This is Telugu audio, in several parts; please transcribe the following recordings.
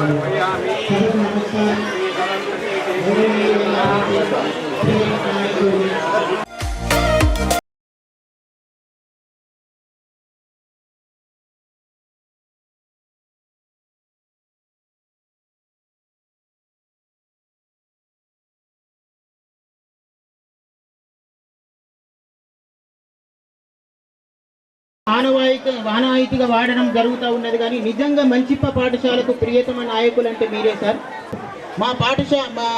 Amin. ఆనవాయిక ఆనవాయితీగా వాడడం జరుగుతూ ఉన్నది కానీ నిజంగా మంచిప్ప పాఠశాలకు ప్రియతమ నాయకులు అంటే మీరే సార్. మా పాఠశా మా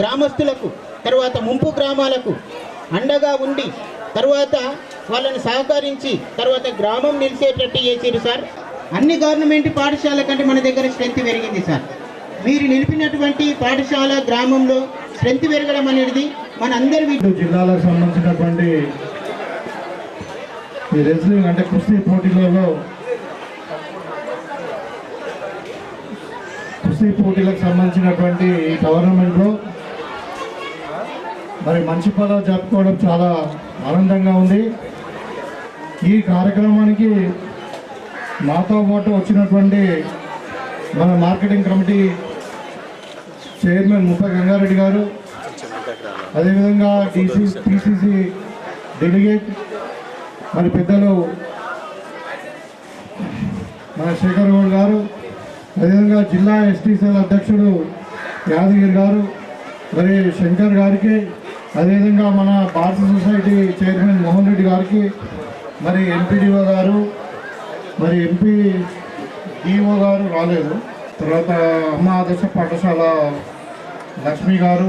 గ్రామస్తులకు తర్వాత ముంపు గ్రామాలకు అండగా ఉండి తర్వాత వాళ్ళని సహకరించి తర్వాత గ్రామం నిలిచేటట్టు చేసారు సార్. అన్ని గవర్నమెంట్ పాఠశాల కంటే మన దగ్గర స్ట్రెంత్ పెరిగింది సార్. మీరు నిలిపినటువంటి పాఠశాల గ్రామంలో స్ట్రెంత్ పెరగడం అనేది మన అందరి జిల్లాలకు సంబంధించినటువంటి ఈ రెజ్లింగ్ అంటే కుస్తీ పోటీలలో కుస్తీ పోటీలకు సంబంధించినటువంటి ఈ టోర్నమెంట్లో మరి మంచి పదాలు జరుపుకోవడం చాలా ఆనందంగా ఉంది. ఈ కార్యక్రమానికి మాతో పాటు వచ్చినటువంటి మన మార్కెటింగ్ కమిటీ చైర్మన్ ముప్ప గంగారెడ్డి గారు. అదేవిధంగా టీసీ టీసీసీ డెలిగేట్ మరి పెద్దలు మన శేఖర్ గౌడ్ గారు అదేవిధంగా జిల్లా ఎస్టీసీల అధ్యక్షుడు యాదగిరి గారు మరి శంకర్ గారికి అదేవిధంగా మన భారత సొసైటీ చైర్మన్ మోహన్ రెడ్డి గారికి మరి ఎంపీడీఓ గారు మరి ఎంపీ డిఓ గారు రాలేదు. తర్వాత అమ్మ ఆదర్శ పాఠశాల లక్ష్మి గారు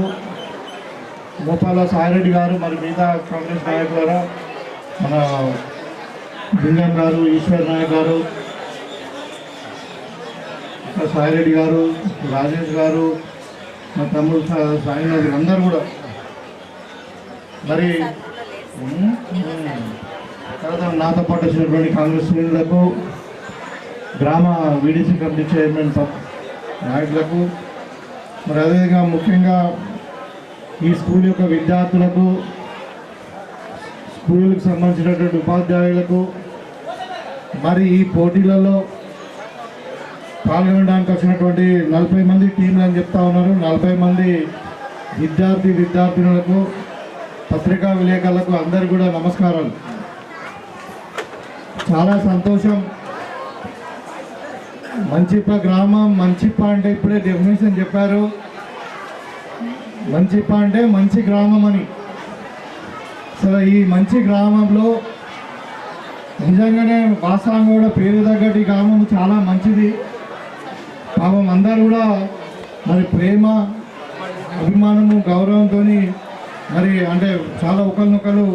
గోపాల సాయిరెడ్డి గారు మరి మిగతా కాంగ్రెస్ నాయకులారా మన లింగం గారు ఈశ్వర్ నాయక్ గారు సాయిరెడ్డి గారు రాజేష్ గారు మా తమ్ముడు సా- సాయినాథ్ అందరూ కూడా. మరి తర్వాత నాతో పాటు వచ్చినటువంటి కాంగ్రెస్ సీనియర్లకు గ్రామ వీడీసీ కమిటీ చైర్మన్ నాయకులకు మరి అదేవిధంగా ముఖ్యంగా ఈ స్కూల్ యొక్క విద్యార్థులకు స్కూల్కి సంబంధించినటువంటి ఉపాధ్యాయులకు మరి ఈ పోటీలలో పాల్గొనడానికి వచ్చినటువంటి నలభై మంది టీంలు అని చెప్తా ఉన్నారు. నలభై మంది విద్యార్థి విద్యార్థినులకు పత్రికా విలేకరులకు అందరు కూడా నమస్కారాలు. చాలా సంతోషం. మంచిప్ప గ్రామం మంచిప్ప అంటే ఇప్పుడే డెఫినేషన్ చెప్పారు. మంచిప్ప అంటే మంచి గ్రామం అని. సో ఈ మంచి గ్రామంలో నిజంగానే వాస్తవం కూడా పేరు తగ్గట్టు ఈ గ్రామం చాలా మంచిది. పాపం అందరు కూడా మరి ప్రేమ అభిమానము గౌరవంతో మరి అంటే చాలా ఒకరినొకరు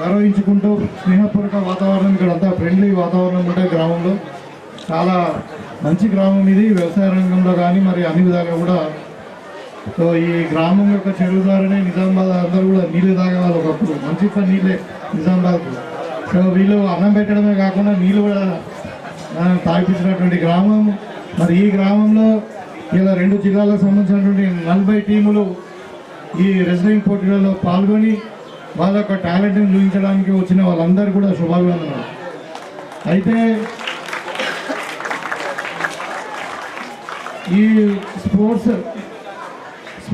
గౌరవించుకుంటూ స్నేహపూర్వక వాతావరణం ఇక్కడ అంతా ఫ్రెండ్లీ వాతావరణం ఉంటాయి గ్రామంలో. చాలా మంచి గ్రామం ఇది. వ్యవసాయ రంగంలో కానీ మరి అన్ని విధాలుగా కూడా సో ఈ గ్రామం యొక్క చెరువు ద్వారానే నిజామాబాద్ అందరూ కూడా నీళ్ళు తాగేవాళ్ళు ఒకప్పుడు. మంచి పని నీళ్ళే నిజామాబాద్ సో వీళ్ళు అన్నం పెట్టడమే కాకుండా నీళ్ళు కూడా తాగిపించినటువంటి గ్రామం. మరి ఈ గ్రామంలో ఇలా రెండు జిల్లాలకు సంబంధించినటువంటి నలభై టీములు ఈ రెజ్లింగ్ పోటీలలో పాల్గొని వాళ్ళ యొక్క టాలెంట్ని చూపించడానికి వచ్చిన వాళ్ళందరూ కూడా శుభాభివందనాలు. అయితే ఈ స్పోర్ట్స్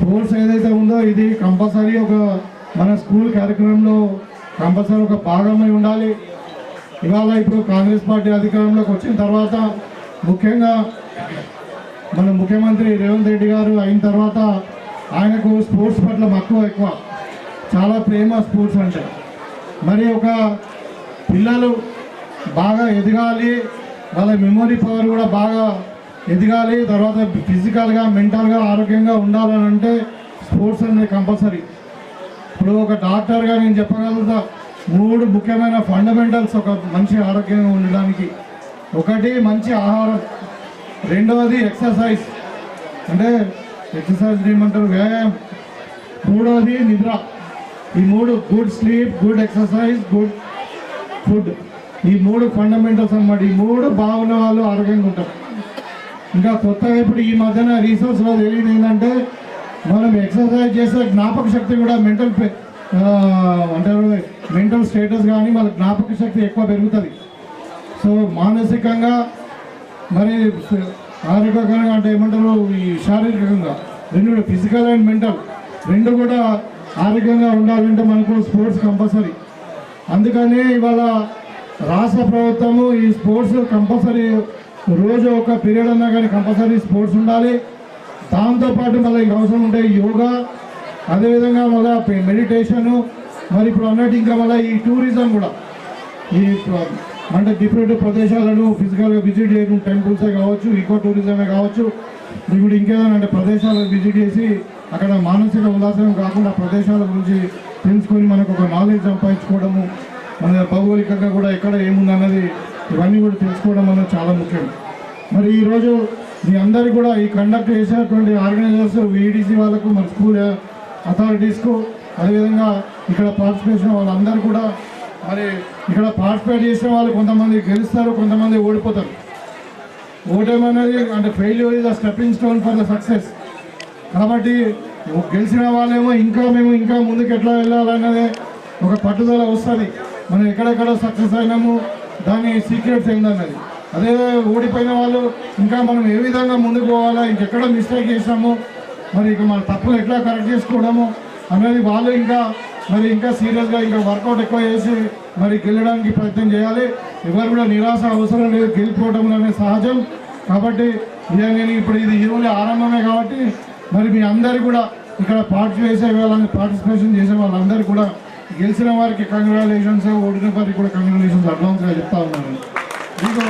స్పోర్ట్స్ ఏదైతే ఉందో ఇది కంపల్సరీ ఒక మన స్కూల్ కార్యక్రమంలో కంపల్సరీ ఒక భాగమై ఉండాలి. ఇవాళ ఇప్పుడు కాంగ్రెస్ పార్టీ అధికారంలోకి వచ్చిన తర్వాత ముఖ్యంగా మన ముఖ్యమంత్రి రేవంత్ రెడ్డి గారు అయిన తర్వాత ఆయనకు స్పోర్ట్స్ పట్ల మక్కువ ఎక్కువ. చాలా ప్రేమ స్పోర్ట్స్ అంటే. మరి ఒక పిల్లలు బాగా ఎదగాలి. వాళ్ళ మెమొరీ పవర్ కూడా బాగా ఎదగాలి తర్వాత ఫిజికల్గా మెంటల్గా ఆరోగ్యంగా ఉండాలని అంటే స్పోర్ట్స్ అనేది కంపల్సరీ ఇప్పుడు ఒక డాక్టర్గా నేను చెప్పగలుగుతా. మూడు ముఖ్యమైన ఫండమెంటల్స్ ఒక మంచి ఆరోగ్యంగా ఉండడానికి. ఒకటి మంచి ఆహారం. రెండవది ఎక్సర్సైజ్ అంటే ఎక్సర్సైజ్ ఏమంటారు? వ్యాయామం. మూడవది నిద్ర. ఈ మూడు good sleep good exercise good food ఈ మూడు ఫండమెంటల్స్ అన్నమాట. ఈ మూడు బాగున్న వాళ్ళు ఆరోగ్యంగా ఉంటారు. ఇంకా కొత్తగా ఇప్పుడు ఈ మధ్యన రీసెర్చ్లో తెలియదు ఏంటంటే మనం ఎక్సర్సైజ్ చేసే జ్ఞాపక శక్తి కూడా మెంటల్ అంటారు మెంటల్ స్టేటస్ కానీ మన జ్ఞాపక శక్తి ఎక్కువ పెరుగుతుంది. సో మానసికంగా మరి ఆరోగ్యకరంగా అంటే ఏమంటారు ఈ శారీరకంగా రెండు కూడా ఫిజికల్ అండ్ మెంటల్ రెండు కూడా ఆరోగ్యంగా ఉండాలంటే మనకు స్పోర్ట్స్ కంపల్సరీ అందుకనే ఇవాళ రాష్ట్ర ప్రభుత్వము ఈ స్పోర్ట్స్ కంపల్సరీ రోజు ఒక పీరియడ్ అన్నా కానీ కంపల్సరీ స్పోర్ట్స్ ఉండాలి. దాంతోపాటు మళ్ళీ అవసరం ఉంటే యోగా అదేవిధంగా మళ్ళీ మెడిటేషను మరి ఇప్పుడు అన్నట్టు ఇంకా మళ్ళీ ఈ టూరిజం కూడా. ఈ అంటే డిఫరెంట్ ప్రదేశాలను ఫిజికల్గా విజిట్ చేయడం టెంపుల్సే కావచ్చు ఈకో టూరిజమే కావచ్చు. ఇప్పుడు ఇంకేదైనా అంటే ప్రదేశాలను విజిట్ చేసి అక్కడ మానసిక ఉల్లాసం కాకుండా ప్రదేశాల గురించి తెలుసుకొని మనకు ఒక నాలెడ్జ్ సంపాదించుకోవడము మన భౌగోళికంగా కూడా ఎక్కడ ఏముందన్నది ఇవన్నీ కూడా తెలుసుకోవడం అనేది చాలా ముఖ్యం. మరి ఈరోజు మీ అందరికీ కూడా ఈ కండక్ట్ చేసేటువంటి ఆర్గనైజర్స్ వీడిసి వాళ్ళకు మన స్కూల్ అథారిటీస్కు అదేవిధంగా ఇక్కడ పార్టిసిపేషన్ వాళ్ళందరూ కూడా మరి ఇక్కడ పార్టిసిపేట్ చేసిన వాళ్ళు కొంతమంది గెలుస్తారు కొంతమంది ఓడిపోతారు. ఓటేమనేది అంటే failure is the stepping stone for the success కాబట్టి గెలిచిన వాళ్ళేమో ఇంకా మేము ఇంకా ముందుకు ఎట్లా వెళ్ళాలన్నదే ఒక పట్టుదల వస్తుంది. మనం ఎక్కడెక్కడ సక్సెస్ అయినాము దాని సీక్రెట్స్ ఏంటన్నది అదే ఓడిపోయిన వాళ్ళు ఇంకా మనం ఏ విధంగా ముందుకు పోవాలా? ఇంకెక్కడ మిస్టేక్ చేసాము మరి ఇక మన తప్పులు ఎట్లా కరెక్ట్ చేసుకోవడము అనేది వాళ్ళు ఇంకా మరి ఇంకా సీరియస్గా ఇంకా వర్కౌట్ ఎక్కువ చేసి మరి గెలడానికి ప్రయత్నం చేయాలి. ఎవరు కూడా నిరాశ అవసరం లేదు. గెలిపోవడం అనేది సహజం. కాబట్టి ఇక నేను ఇప్పుడు ఇది ఈరోజు ఆరంభమే కాబట్టి మరి మీ అందరు కూడా ఇక్కడ పార్టిసిపేట్ చేసే వాళ్ళని పార్టిసిపేషన్ చేసే వాళ్ళందరూ కూడా గెలిచిన వారికి కంగ్రాచులేషన్స్ ఓడిన వారికి కూడా కంగ్రాచులేషన్స్ అడ్వాన్స్గా చెప్తా ఉన్నాను. మీకు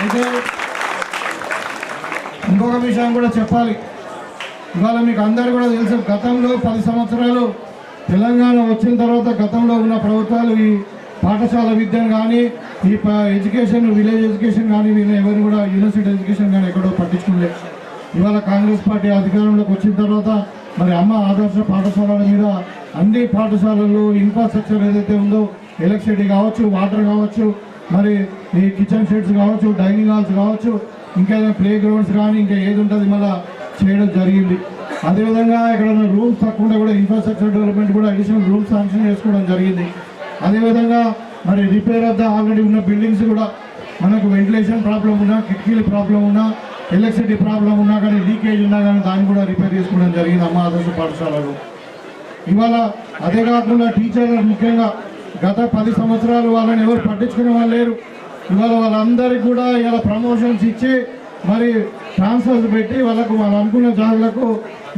అయితే ఇంకొక విషయం కూడా చెప్పాలి. ఇవాళ మీకు అందరు కూడా తెలుసు గతంలో పది సంవత్సరాలు తెలంగాణ వచ్చిన తర్వాత గతంలో ఉన్న ప్రభుత్వాలు ఈ పాఠశాల విద్యను కానీ ఈ ప- ఎడ్యుకేషన్ విలేజ్ ఎడ్యుకేషన్ కానీ వీళ్ళు ఎవరు కూడా యూనివర్సిటీ ఎడ్యుకేషన్ కానీ ఎక్కడో పట్టించుకోలేదు. ఇవాళ కాంగ్రెస్ పార్టీ అధికారంలోకి వచ్చిన తర్వాత మరి అమ్మ ఆదర్శ పాఠశాలల మీద అన్ని పాఠశాలలు ఇన్ఫ్రాస్ట్రక్చర్ ఏదైతే ఉందో ఎలక్ట్రిసిటీ కావచ్చు వాటర్ కావచ్చు మరి ఈ కిచెన్ షెడ్స్ కావచ్చు డైనింగ్ హాల్స్ కావచ్చు ఇంకేదైనా ప్లే గ్రౌండ్స్ కానీ ఇంకా ఏది ఉంటుంది మళ్ళీ చేయడం జరిగింది. అదేవిధంగా ఇక్కడ రూమ్స్ తక్కువ కూడా ఇన్ఫ్రాస్ట్రక్చర్ డెవలప్మెంట్ కూడా అడిషనల్ రూమ్స్ శాంక్షన్ చేసుకోవడం జరిగింది. అదేవిధంగా మరి రిపేర్ ఆఫ్ ద ఆల్రెడీ ఉన్న బిల్డింగ్స్ కూడా మనకు వెంటిలేషన్ ప్రాబ్లం ఉన్నా కిటికీల ప్రాబ్లం ఉన్నా ఎలక్ట్రిసిటీ ప్రాబ్లం ఉన్నా కానీ లీకేజ్ ఉన్నా కానీ దాన్ని కూడా రిపేర్ చేసుకోవడం జరిగింది అమ్మ ఆదర్శ పాఠశాలలో. ఇవాళ అదే కాకుండా టీచర్లు ముఖ్యంగా గత పది సంవత్సరాలు వాళ్ళని ఎవరు పట్టించుకునే వాళ్ళు లేరు. ఇవాళ వాళ్ళందరికీ కూడా ఇలా ప్రమోషన్స్ ఇచ్చి మరి ట్రాన్స్ఫర్స్ పెట్టి వాళ్ళకు వాళ్ళు అనుకున్న జాబులకు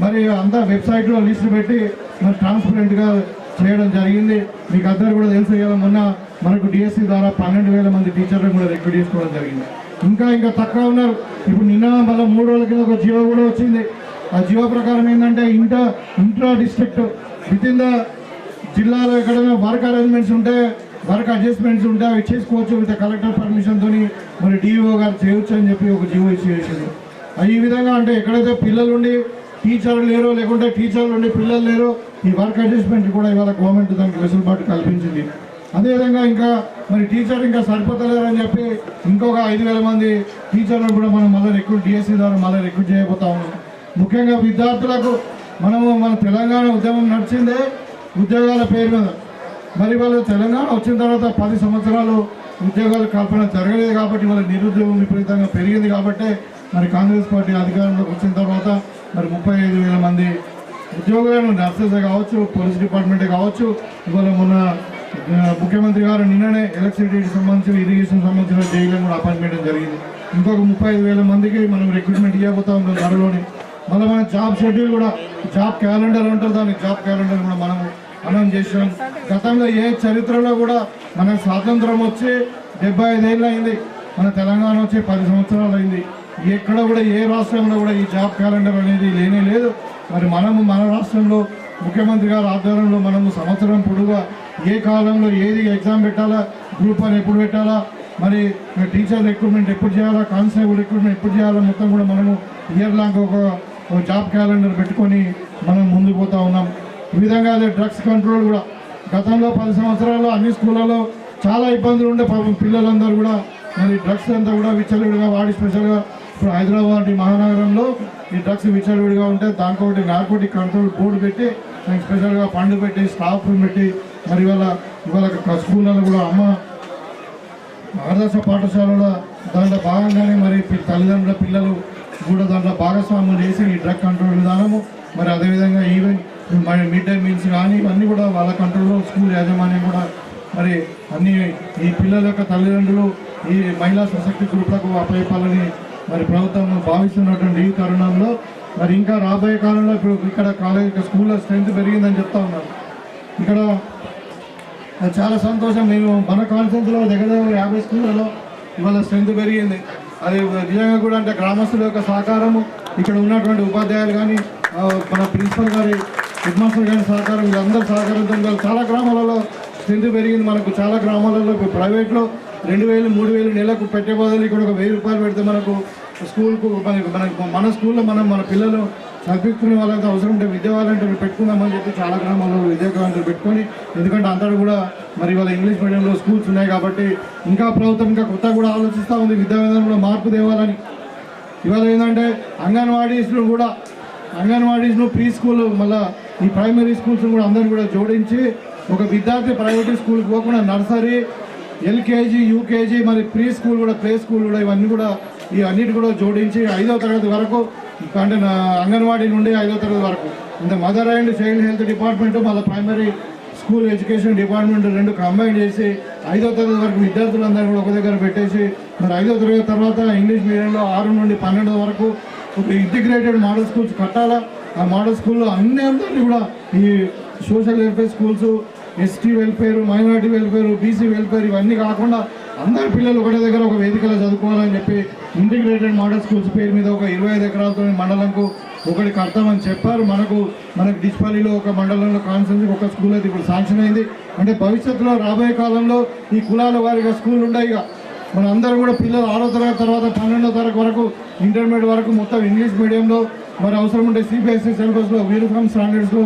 మరి అంతా వెబ్సైట్లో లిస్ట్ పెట్టి మరి ట్రాన్స్పరెంట్గా చేయడం జరిగింది. మీకు అందరు కూడా తెలుసు ఇవాళ మొన్న మనకు డిఎస్సి ద్వారా పన్నెండు వేల మంది టీచర్లను కూడా రిక్రూట్ చేసుకోవడం జరిగింది. ఇంకా ఇంకా తక్కువ ఉన్నారు. ఇప్పుడు నిన్న మళ్ళీ మూడు రోజుల కింద ఒక జియో కూడా వచ్చింది. ఆ జియో ప్రకారం ఏంటంటే inter intra district with in the జిల్లాలో ఎక్కడైనా వర్క్ అరేంజ్మెంట్స్ ఉంటే వర్క్ అడ్జస్ట్మెంట్స్ ఉంటే అవి చేసుకోవచ్చు విత్ కలెక్టర్ పర్మిషన్తో మరి డిఓ గారు చేయొచ్చు అని చెప్పి ఒక జీవో ఇచ్చి చేసింది. ఆ ఈ విధంగా అంటే ఎక్కడైతే పిల్లలు ఉండి టీచర్లు లేరో లేకుంటే టీచర్లు ఉండి పిల్లలు లేరో ఈ వర్క్ అడ్జస్ట్మెంట్ కూడా ఇవాళ గవర్నమెంట్ దానికి వెసులుబాటు కల్పించింది. అదేవిధంగా ఇంకా మరి టీచర్ ఇంకా సరిపోతలేరని చెప్పి ఇంకొక ఐదు వేల మంది టీచర్లను కూడా మనం మళ్ళీ రిక్రూట్ డిఎస్సి ద్వారా మళ్ళీ రిక్రూట్ చేయబోతా ఉన్నాం. ముఖ్యంగా విద్యార్థులకు మనము మన తెలంగాణ ఉద్యమం నడిచిందే ఉద్యోగాల పేరు మీద. మరి వాళ్ళు తెలంగాణ వచ్చిన తర్వాత పది సంవత్సరాలు ఉద్యోగాల కల్పన జరగలేదు కాబట్టి వాళ్ళ నిరుద్యోగం విపరీతంగా పెరిగింది కాబట్టి మరి కాంగ్రెస్ పార్టీ అధికారంలోకి వచ్చిన తర్వాత మరి ముప్పై ఐదు వేల మంది ఉద్యోగులను నర్సెస్ కావచ్చు పోలీస్ డిపార్ట్మెంటే కావచ్చు. ఇవాళ మొన్న ముఖ్యమంత్రి గారు నిన్ననే ఎలక్ట్రిసిటీకి సంబంధించిన ఇరిగేషన్ సంబంధించిన జైలను కూడా అపాయింట్మెంట్ జరిగింది. ఇంకొక ముప్పై ఐదు వేల మందికి మనం రిక్రూట్మెంట్ ఇవ్వబోతా ఉన్నాం త్వరలోనే. మళ్ళీ మన జాబ్ షెడ్యూల్ కూడా జాబ్ క్యాలెండర్ ఉంటుంది దాన్ని జాబ్ క్యాలెండర్ కూడా మనము అనౌన్స్ చేసినాం గతంలో ఏ చరిత్రలో కూడా మన స్వాతంత్రం వచ్చి డెబ్బై ఐదేళ్ళు అయింది. మన తెలంగాణ వచ్చి పది సంవత్సరాలు అయింది. ఎక్కడ కూడా ఏ రాష్ట్రంలో కూడా ఈ జాబ్ క్యాలెండర్ అనేది లేనే లేదు. మరి మనము మన రాష్ట్రంలో ముఖ్యమంత్రి గారి ఆధ్వర్యంలో మనము సంవత్సరం పొడుగా ఏ కాలంలో ఏది ఎగ్జామ్ పెట్టాలా గ్రూప్ వన్ ఎప్పుడు పెట్టాలా మరి టీచర్ రిక్రూట్మెంట్ ఎప్పుడు చేయాలా కానిస్టేబుల్ రిక్రూట్మెంట్ ఎప్పుడు చేయాలా మొత్తం కూడా మనము ఇయర్ లాంగ్ ఒక ఒక జాబ్ క్యాలెండర్ పెట్టుకొని మనం ముందుకు పోతా ఉన్నాం. ఈ విధంగా అదే డ్రగ్స్ కంట్రోల్ కూడా గతంలో పది సంవత్సరాల్లో అన్ని స్కూళ్ళలో చాలా ఇబ్బందులు ఉండే పాపం పిల్లలందరూ కూడా మరి డ్రగ్స్ అంతా కూడా విచ్చలవిడిగా వాడి స్పెషల్గా ఇప్పుడు హైదరాబాద్ మహానగరంలో ఈ డ్రగ్స్ విచ్చలవిడిగా ఉంటే దాంట్లో ఒకటి నార్కోటిక్ కంట్రోల్ బోర్డు పెట్టి దానికి స్పెషల్గా ఫండ్ పెట్టి స్టాఫ్ పెట్టి మరి ఇవాళ ఇవాళ స్కూళ్ళలో కూడా అమ్మ ఆదర్శ పాఠశాలలో దాంట్లో భాగంగానే మరి తల్లిదండ్రుల పిల్లలు కూడా దాంట్లో భాగస్వామ్యం చేసి ఈ డ్రగ్ కంట్రోల్ విధానము మరి అదేవిధంగా ఈవెన్ మరి మిడ్ డే మీల్స్ కానీ ఇవన్నీ కూడా వాళ్ళ కంట్రోల్లో స్కూల్ యాజమాన్యం కూడా మరి అన్ని ఈ పిల్లల యొక్క తల్లిదండ్రులు ఈ మహిళా సశక్తి గ్రూప్లకు అప్పయ్యాలని మరి ప్రభుత్వం భావిస్తున్నటువంటి ఈ తరుణంలో మరి ఇంకా రాబోయే కాలంలో ఇప్పుడు ఇక్కడ కాలేజ్ స్కూల్లో స్ట్రెంత్ పెరిగిందని చెప్తా ఉన్నారు. ఇక్కడ చాలా సంతోషం మేము మన కాన్ఫరెన్స్లో దగ్గర దగ్గర యాభై స్కూళ్ళలో ఇవాళ స్ట్రెంత్ పెరిగింది. అది నిజంగా కూడా అంటే గ్రామస్తుల యొక్క సహకారము ఇక్కడ ఉన్నటువంటి ఉపాధ్యాయులు కానీ మన ప్రిన్సిపల్ గారి హెడ్ మాస్టర్ గారి సహకారం వీళ్ళందరూ సహకారంతో చాలా గ్రామాలలో స్ట్రెంత్ పెరిగింది మనకు. చాలా గ్రామాలలో ప్రైవేట్లో రెండు వేలు మూడు వేలు నెలకు పెట్టే బదులు ఇక్కడ ఒక వెయ్యి రూపాయలు పెడితే మనకు స్కూల్కు మనకు మన స్కూల్లో మనం మన పిల్లలు చదివించుకునే వాళ్ళకి అవసరం ఉంటే విద్య వాళ్ళంటే పెట్టుకుందామని చెప్పి చాలా గ్రామాల్లో విద్యా కాలంలో పెట్టుకొని ఎందుకంటే అందరూ కూడా మరి వాళ్ళ ఇంగ్లీష్ మీడియంలో స్కూల్స్ ఉన్నాయి కాబట్టి ఇంకా ప్రభుత్వం ఇంకా కొత్తగా కూడా ఆలోచిస్తూ ఉంది విద్యా విధానంలో మార్పు తేవాలని. ఇవాళ ఏంటంటే అంగన్వాడీస్లో కూడా అంగన్వాడీస్ను ప్రీ స్కూల్ మళ్ళీ ఈ ప్రైమరీ స్కూల్స్ కూడా అందరిని కూడా జోడించి ఒక విద్యార్థి ప్రైవేట్ స్కూల్కి పోకుండా నర్సరీ ఎల్కేజీ యూకేజీ మరి ప్రీ స్కూల్ కూడా ప్లే స్కూల్ కూడా ఇవన్నీ కూడా ఈ అన్నిటి కూడా జోడించి ఐదో తరగతి వరకు అంటే నా అంగన్వాడీ నుండి ఐదో తరగతి వరకు. అంటే mother and child health department మళ్ళీ ప్రైమరీ స్కూల్ ఎడ్యుకేషన్ డిపార్ట్మెంట్ రెండు కంబైన్ చేసి ఐదో తరగతి వరకు విద్యార్థులందరూ కూడా ఒక దగ్గర పెట్టేసి మరి ఐదో తరగతి తర్వాత ఇంగ్లీష్ మీడియంలో ఆరు నుండి పన్నెండు వరకు ఒక ఇంటిగ్రేటెడ్ మోడల్ స్కూల్స్ కట్టాలా? ఆ మోడల్ స్కూల్లో అన్ని అందరినీ కూడా ఈ social welfare schools ST welfare minority welfare BC welfare ఇవన్నీ కాకుండా అందరి పిల్లలు ఒకటే దగ్గర ఒక వేదికలో చదువుకోవాలని చెప్పి ఇంటిగ్రేటెడ్ మోడల్ స్కూల్స్ పేరు మీద ఒక ఇరవై ఐదు ఎకరాలతో మండలంకు ఒకటి కడతామని చెప్పారు. మనకు మనకు డిస్పల్లిలో ఒక మండలంలో కాన్సెన్స్ ఒక స్కూల్ అయితే ఇప్పుడు శాంక్షన్ అయింది. అంటే భవిష్యత్తులో రాబోయే కాలంలో ఈ కులాల వారిగా స్కూల్ ఉండయి ఇక. మన అందరూ కూడా పిల్లలు ఆరో తరగతి తర్వాత పన్నెండో తరగతి వరకు ఇంటర్మీడియట్ వరకు మొత్తం ఇంగ్లీష్ మీడియంలో మరి అవసరం ఉంటే సిబిఎస్ఈ సిలబస్లో యూనిఫామ్ స్టాండర్డ్స్లో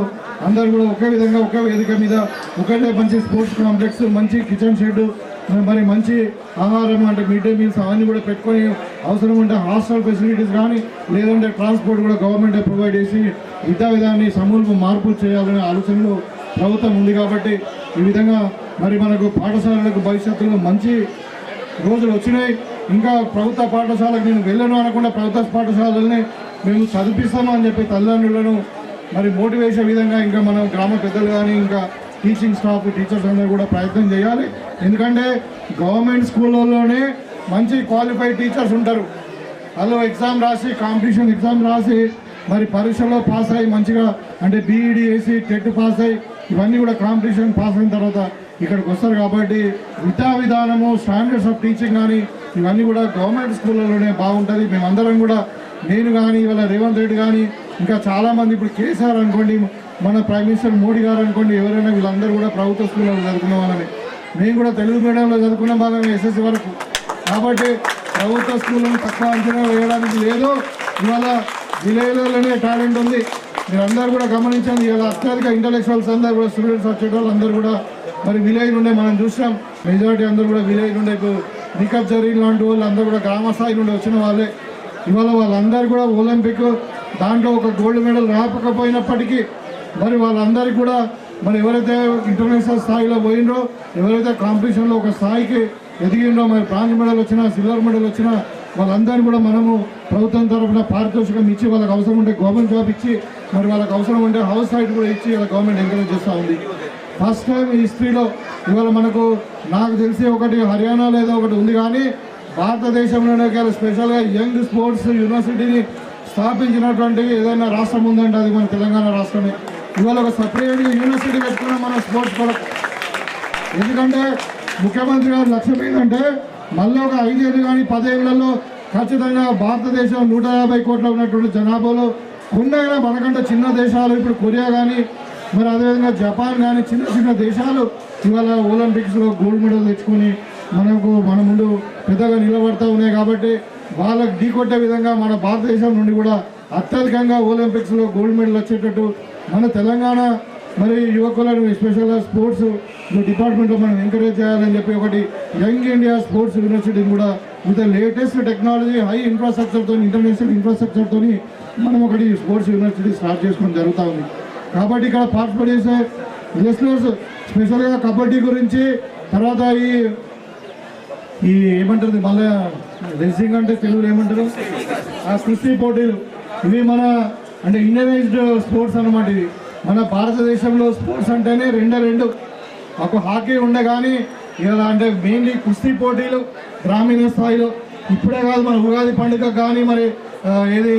అందరూ కూడా ఒకే విధంగా ఒకే వేదిక మీద ఒకటే మంచి స్పోర్ట్స్ కాంప్లెక్స్ మంచి కిచెన్ షెడ్ మరి మంచి ఆహారం అంటే మిడ్ డే మీల్స్ అవన్నీ కూడా పెట్టుకొని అవసరం ఉంటే హాస్టల్ ఫెసిలిటీస్ కానీ లేదంటే ట్రాన్స్పోర్ట్ కూడా గవర్నమెంట్ ప్రొవైడ్ చేసి విద్యా విధానాన్ని సమూలపు మార్పులు చేయాలనే ఆలోచనలో ప్రభుత్వం ఉంది కాబట్టి ఈ విధంగా మరి మనకు పాఠశాలలకు భవిష్యత్తులో మంచి రోజులు వచ్చినాయి. ఇంకా ప్రభుత్వ పాఠశాలకు నేను వెళ్ళను అనకుండా ప్రభుత్వ పాఠశాలల్ని మేము చదివిస్తాము అని చెప్పి తల్లిదండ్రులను మరి మోటివేసే విధంగా ఇంకా మనం గ్రామ పెద్దలు కానీ ఇంకా టీచింగ్ స్టాఫ్ టీచర్స్ అందరూ కూడా ప్రయత్నం చేయాలి. ఎందుకంటే గవర్నమెంట్ స్కూళ్ళలోనే మంచి క్వాలిఫైడ్ టీచర్స్ ఉంటారు. వాళ్ళు ఎగ్జామ్ రాసి కాంపిటీషన్ ఎగ్జామ్ రాసి మరి పరీక్షలో పాస్ అయ్యి మంచిగా అంటే బీఈడి వేసి టెట్ పాస్ అయ్యి ఇవన్నీ కూడా కాంపిటీషన్ పాస్ అయిన తర్వాత ఇక్కడికి వస్తారు కాబట్టి విద్యా విధానము స్టాండర్డ్స్ ఆఫ్ టీచింగ్ కానీ ఇవన్నీ కూడా గవర్నమెంట్ స్కూళ్ళలోనే బాగుంటుంది. మేమందరం కూడా నేను కానీ ఇవాళ రేవంత్ రెడ్డి కానీ ఇంకా చాలామంది ఇప్పుడు కేసీఆర్ అనుకోండి మన ప్రైమ్ మినిస్టర్ మోడీ గారు అనుకోండి ఎవరైనా వీళ్ళందరూ కూడా ప్రభుత్వ స్కూల్లో చదువుకున్న వాళ్ళని. మేము కూడా తెలుగు మీడియంలో చదువుకున్న వాళ్ళని ఎస్ఎస్సి వరకు. కాబట్టి ప్రభుత్వ స్కూళ్ళను తక్కువ అంచనా వేయడానికి లేదు. ఇవాళ విలేజ్లోనే టాలెంట్ ఉంది. మీరందరూ కూడా గమనించండి ఇలా అత్యధిక ఇంటలెక్చువల్స్ అందరూ కూడా స్టూడెంట్స్ వచ్చేటోళ్ళు అందరూ కూడా మరి విలేజ్ నుండే మనం చూసాం మెజారిటీ అందరూ కూడా విలేజ్ నుండే ఇప్పుడు నికబ్ జరిగిన లాంటి వాళ్ళు అందరూ కూడా గ్రామ స్థాయి నుండి వచ్చిన వాళ్ళే. ఇవాళ వాళ్ళందరూ కూడా ఒలింపిక్ దాంట్లో ఒక గోల్డ్ మెడల్ రాకపోయినప్పటికీ మరి వాళ్ళందరికీ కూడా మరి ఎవరైతే ఇంటర్నేషనల్ స్థాయిలో పోయిండ్రో ఎవరైతే కాంపిటీషన్లో ఒక స్థాయికి ఎదిగిండ్రో మరి బ్రాంజ్ మెడల్ వచ్చినా సిల్వర్ మెడల్ వచ్చినా వాళ్ళందరినీ కూడా మనము ప్రభుత్వం తరఫున పారితోషికం ఇచ్చి వాళ్ళకి అవసరం ఉంటే గవర్నమెంట్ జాబ్ ఇచ్చి మరి వాళ్ళకి అవసరం ఉంటే హౌస్ సైట్ కూడా ఇచ్చి వాళ్ళ గవర్నమెంట్ ఎంకరేజ్ చేస్తూ ఉంది. ఫస్ట్ టైం హిస్టరీలో ఇవాళ మనకు నాకు తెలిసి ఒకటి హర్యానా లేదా ఒకటి ఉంది కానీ భారతదేశంలోనే కాదు స్పెషల్గా యంగ్ స్పోర్ట్స్ యూనివర్సిటీని స్థాపించినటువంటి ఏదైనా రాష్ట్రం ఉందంటే అది మన తెలంగాణ రాష్ట్రమే. ఇవాళ ఒక సపరేట్ యూనివర్సిటీ పెట్టుకున్నాం మన స్పోర్ట్స్ కొరకు ఎందుకంటే ముఖ్యమంత్రి గారు లక్ష్యం ఏంటంటే మళ్ళీ ఒక ఐదేళ్ళు కానీ పదేళ్ళలో ఖచ్చితంగా భారతదేశం నూట యాభై కోట్ల ఉన్నటువంటి జనాభాలో ఉన్నాయినా మనకంటే చిన్న దేశాలు ఇప్పుడు కొరియా కానీ మరి అదేవిధంగా జపాన్ కానీ చిన్న చిన్న దేశాలు ఇవాళ ఒలింపిక్స్లో గోల్డ్ మెడల్ తెచ్చుకొని మనకు మన ముందు పెద్దగా నిలబడతా ఉన్నాయి కాబట్టి వాళ్ళకి ఢీకొట్టే విధంగా మన భారతదేశం నుండి కూడా అత్యధికంగా ఒలింపిక్స్లో గోల్డ్ మెడల్ వచ్చేటట్టు మన తెలంగాణ మరి యువకులను స్పెషల్గా స్పోర్ట్స్ డిపార్ట్మెంట్లో మనం ఎంకరేజ్ చేయాలని చెప్పి ఒకటి యంగ్ ఇండియా స్పోర్ట్స్ యూనివర్సిటీని కూడా విత్ లేటెస్ట్ టెక్నాలజీ హై ఇన్ఫ్రాస్ట్రక్చర్తో ఇంటర్నేషనల్ ఇన్ఫ్రాస్ట్రక్చర్తో మనం ఒకటి స్పోర్ట్స్ యూనివర్సిటీ స్టార్ట్ చేసుకోవడం జరుగుతూ ఉంది. కాబట్టి ఇక్కడ పార్టిసిపేట్ చేసే లిస్నర్స్ స్పెషల్గా కబడ్డీ గురించి తర్వాత ఈ ఈ ఏమంటారు మళ్ళీ రెసింగ్ అంటే తెలుగులో ఏమంటారు? ఆ కుస్తీ పోటీలు. ఇవి మన అంటే ఇండియనైజ్డ్ స్పోర్ట్స్ అన్నమాట ఇది మన భారతదేశంలో స్పోర్ట్స్ అంటేనే రెండే రెండు. ఒక హాకీ ఉండే కానీ ఇలా అంటే మెయిన్లీ కుస్తీ పోటీలు గ్రామీణ స్థాయిలో. ఇప్పుడే కాదు మన ఉగాది పండుగ కానీ మరి ఏది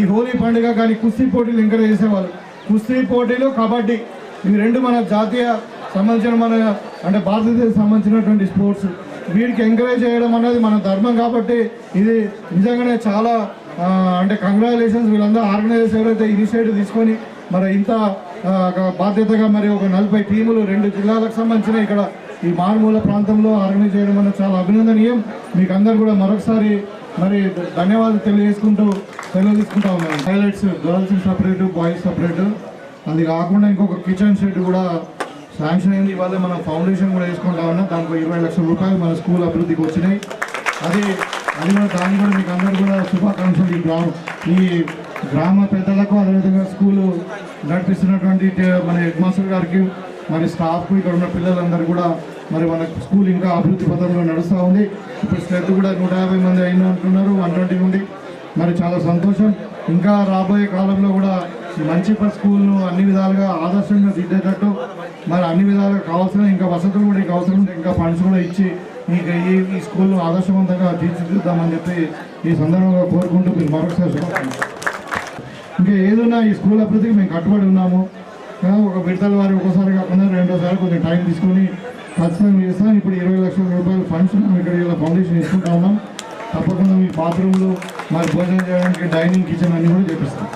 ఈ హోలీ పండుగ కానీ కుస్తీ పోటీలు ఎంకరేజ్ చేసేవాళ్ళు. కుస్తీ పోటీలు కబడ్డీ ఇవి రెండు మన జాతీయ సంబంధించిన మన అంటే భారతదేశం సంబంధించినటువంటి స్పోర్ట్స్. వీటికి ఎంకరేజ్ చేయడం అనేది మన ధర్మం కాబట్టి ఇది నిజంగానే చాలా అంటే కంగ్రాచులేషన్స్ వీళ్ళందరూ ఆర్గనైజర్స్ ఎవరైతే ఇనిషియేటివ్ తీసుకొని మరి ఇంత ఒక బాధ్యతగా మరి ఒక నలభై టీములు రెండు జిల్లాలకు సంబంధించిన ఇక్కడ ఈ మారుమూల ప్రాంతంలో ఆర్గనైజ్ చేయడం అనేది చాలా అభినందనీయం. మీకు అందరు కూడా మరొకసారి మరి ధన్యవాదాలు తెలియజేసుకుంటూ తెలియజేసుకుంటా తీసుకుంటా ఉన్నాను highlights girls separate boys separate అది కాకుండా ఇంకొక కిచెన్ షెడ్ కూడా శాంక్షన్ అయింది. ఇవాళ మనం ఫౌండేషన్ కూడా వేసుకుంటా ఉన్నాం. దానికి ఇరవై లక్షల రూపాయలు మన స్కూల్ అభివృద్ధికి వచ్చినాయి. అది అది కూడా దాన్ని కూడా మీకు అందరు కూడా శుభాకాంక్షలు ఈ గ్రామ ఈ గ్రామ పెద్దలకు అదేవిధంగా స్కూలు నడిపిస్తున్నటువంటి మన హెడ్ మాస్టర్ గారికి మరి స్టాఫ్ ఇక్కడ ఉన్న పిల్లలందరూ కూడా మరి మన స్కూల్ ఇంకా అభివృద్ధి పథంలో నడుస్తూ ఉంది. ఇప్పుడు స్ట్రెంత్ కూడా నూట యాభై మంది అయిన అంటున్నారు వన్ ట్వంటీ నుండి. మరి చాలా సంతోషం. ఇంకా రాబోయే కాలంలో కూడా మంచి స్కూల్ను అన్ని విధాలుగా ఆదర్శంగా దిద్దేటట్టు మరి అన్ని విధాలుగా కావాల్సిన ఇంకా వసతులు కూడా ఇంకా అవసరం ఉంటే ఇంకా ఫండ్స్ కూడా ఇచ్చి ఈ ఈ స్కూల్ను ఆదర్శవంతంగా తీర్చిదిద్దామని చెప్పి ఈ సందర్భంగా కోరుకుంటూ మీరు మరొకసారి శుభాకాంక్షలు. ఇంకా ఏదైనా ఈ స్కూల్ అభివృద్ధికి మేము కట్టుబడి ఉన్నాము. ఒక విడతల వారి ఒకసారి కాకుండా రెండోసారి కొంచెం టైం తీసుకొని ఖచ్చితంగా చేస్తాం ఇప్పుడు ఇరవై లక్షల రూపాయల ఫండ్స్ మేము ఇక్కడ ఇలా ఫౌండేషన్ ఇస్తుంటా ఉన్నాం. తప్పకుండా మీ బాత్రూమ్లు మరి భోజనం చేయడానికి డైనింగ్ కిచెన్ అన్నీ కూడా చేపిస్తాం.